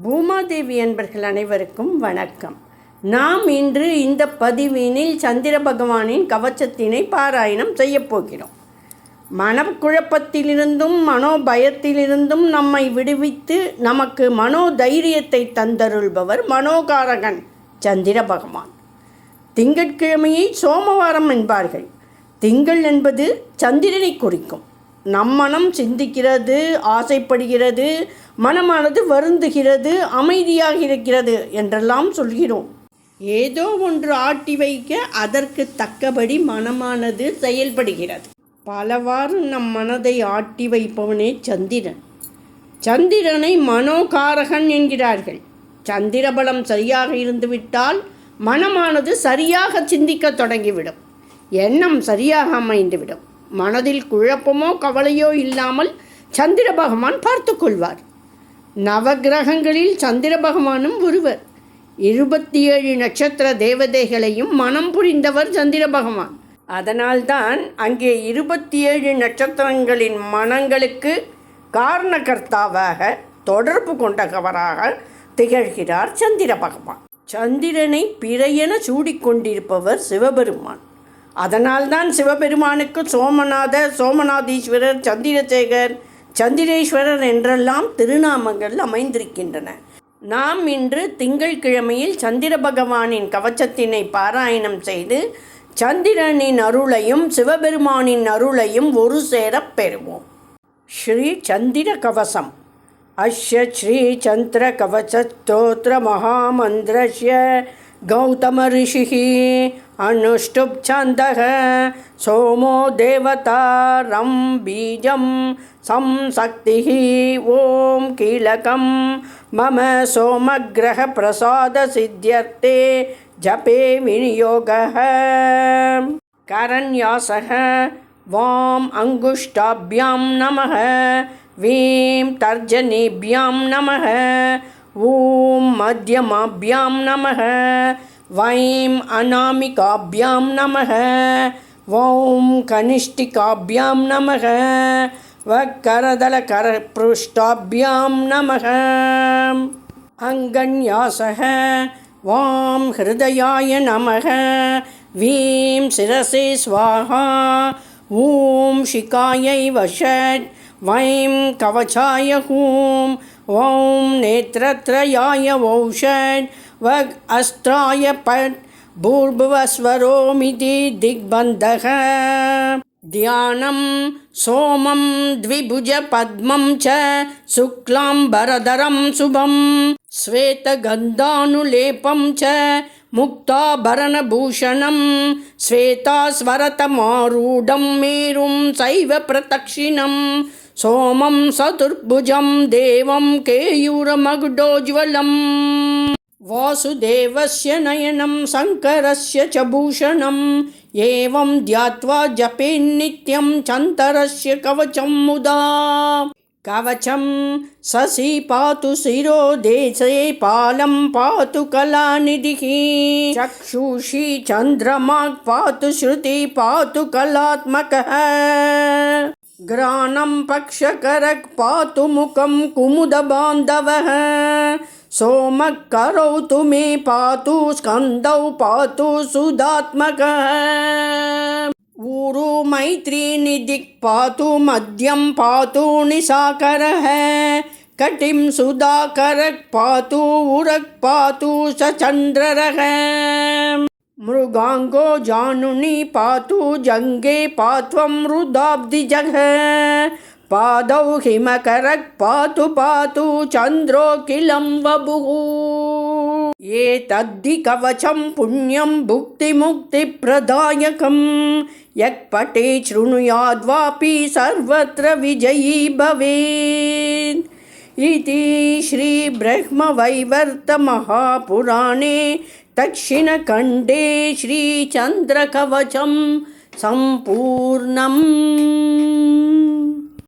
பூமாதேவி என்பர்கள் அனைவருக்கும் வணக்கம். நாம் இன்று இந்த பதிவினில் சந்திர பகவானின் கவச்சத்தினை பாராயணம் செய்யப் போகிறோம். மனக்குழப்பத்திலிருந்தும் மனோபயத்திலிருந்தும் நம்மை விடுவித்து நமக்கு மனோ தைரியத்தை தந்தருள்பவர் மனோகாரகன் சந்திர பகவான். திங்கட்கிழமையை சோமவாரம் என்பார்கள். திங்கள் என்பது சந்திரனை குறிக்கும். நம் மனம் சிந்திக்கிறது ஆசைப்படுகிறது மனமானது வருந்துகிறது அமைதியாக இருக்கிறது என்றெல்லாம் சொல்கிறோம். ஏதோ ஒன்று ஆட்டி வைக்க அதற்கு தக்கபடி மனமானது செயல்படுகிறது. பலவாறு நம் மனதை ஆட்டி வைப்பவனே சந்திரன். சந்திரனை மனோகாரகன் என்கிறார்கள். சந்திரபலம் சரியாக இருந்துவிட்டால் மனமானது சரியாக சிந்திக்கத் தொடங்கிவிடும். எண்ணம் சரியாக அமைந்துவிடும். மனதில் குழப்பமோ கவலையோ இல்லாமல் சந்திர பகவான் பார்த்து கொள்வார். நவகிரகங்களில் சந்திர பகவானும் ஒருவர். இருபத்தி ஏழு நட்சத்திர தேவதைகளையும் மனம் புரிந்தவர் சந்திர பகவான். அதனால்தான் அங்கே இருபத்தி ஏழு நட்சத்திரங்களின் மனங்களுக்கு காரணகர்த்தாவாக தொடர்பு கொண்டவராக திகழ்கிறார் சந்திர பகவான். சந்திரனை பிறையென சூடிக்கொண்டிருப்பவர் சிவபெருமான். அதனால்தான் சிவபெருமானுக்கு சோமநாத சோமநாதீஸ்வரர் சந்திரசேகர் சந்திரேஸ்வரர் என்றெல்லாம் திருநாமங்கள் அமைந்திருக்கின்றன. நாம் இன்று திங்கள்கிழமையில் சந்திர பகவானின் கவச்சத்தினை பாராயணம் செய்து சந்திரனின் அருளையும் சிவபெருமானின் அருளையும் ஒரு சேரப் பெறுவோம். ஸ்ரீ சந்திர கவசம். அஷ்ய ஸ்ரீ சந்திர கவச கவசஸ்தோத்திர மகாமந்திரஸ்ய கௌதம ரிஷிஹி अनुष्टुप् छन्दः सोमो देवता रं बीजं संशक्तिः ॐ कीलकं। मम सोमग्रहप्रसादसिद्ध्यर्थे जपे विनियोगः। करन्यासः वाम् अङ्गुष्ठाभ्यां नमः। वीं तर्जनीभ्यां नमः। ॐ मध्यमाभ्यां नमः வைம் அநாமிகாபியாம் நமக ஓம் கனிஷ்டிகாபியாம் நமக வக்கரதல கர புஷ்டாபியாம் நமக. அங்கன்யாசக வாம் ஹிருதயாய நமக வீம் சிரசே ஸ்வாகா ஓம் ஷிகாயை வஷட் வைம் கவச்சாய ஹூம் ஓம் நேத்திரத்ரயாய ஓஷட் वग् अस्त्राय पट् भूर्भुवस्वरोमिति दिग्बन्धः। ध्यानं सोमं द्विभुजपद्मं च शुक्लाम्बरधरं शुभं श्वेतगन्धानुलेपं च मुक्ताभरणभूषणं। श्वेतास्वरतमारूढं मेरुं सैव प्रदक्षिणं सोमं चतुर्भुजं देवं केयूरमगुडोज्ज्वलम् वासुदेवस्य नयनं शङ्करस्य च भूषणम् एवं ध्यात्वा जपेन्नित्यं चन्तरस्य कवचं मुदा। कवचं शशि पातु शिरो देशे पालं पातु कलानिधिः। चक्षुषी चन्द्रमाक् पातु श्रुति पातु कलात्मकः। ग्रानं पक्षकरक् पातु मुखं कुमुदबान्धवः सोमः करोतु मे पातु, स्कन्दौ पातु सुधात्मकः ऊरु मैत्रीनिदिक् पातु मध्यं पातु निशाकरः कटिं सुधाकरक् पातु, उरक् पातु स चन्द्ररः मृगाङ्गो जानुनि पातु, जङ्गे पात्वं रुदाब्धिजः पादौ हिमकरक् पातु पातु चन्द्रोऽखिलं वपुः एतद्धि कवचं पुण्यं भुक्तिमुक्तिप्रदायकं यः पटे शृणुयाद्वापि सर्वत्र विजयी भवेत्। इति श्रीब्रह्मवैवर्तमहापुराणे दक्षिणखण्डे श्रीचन्द्रकवचं सम्पूर्णम्।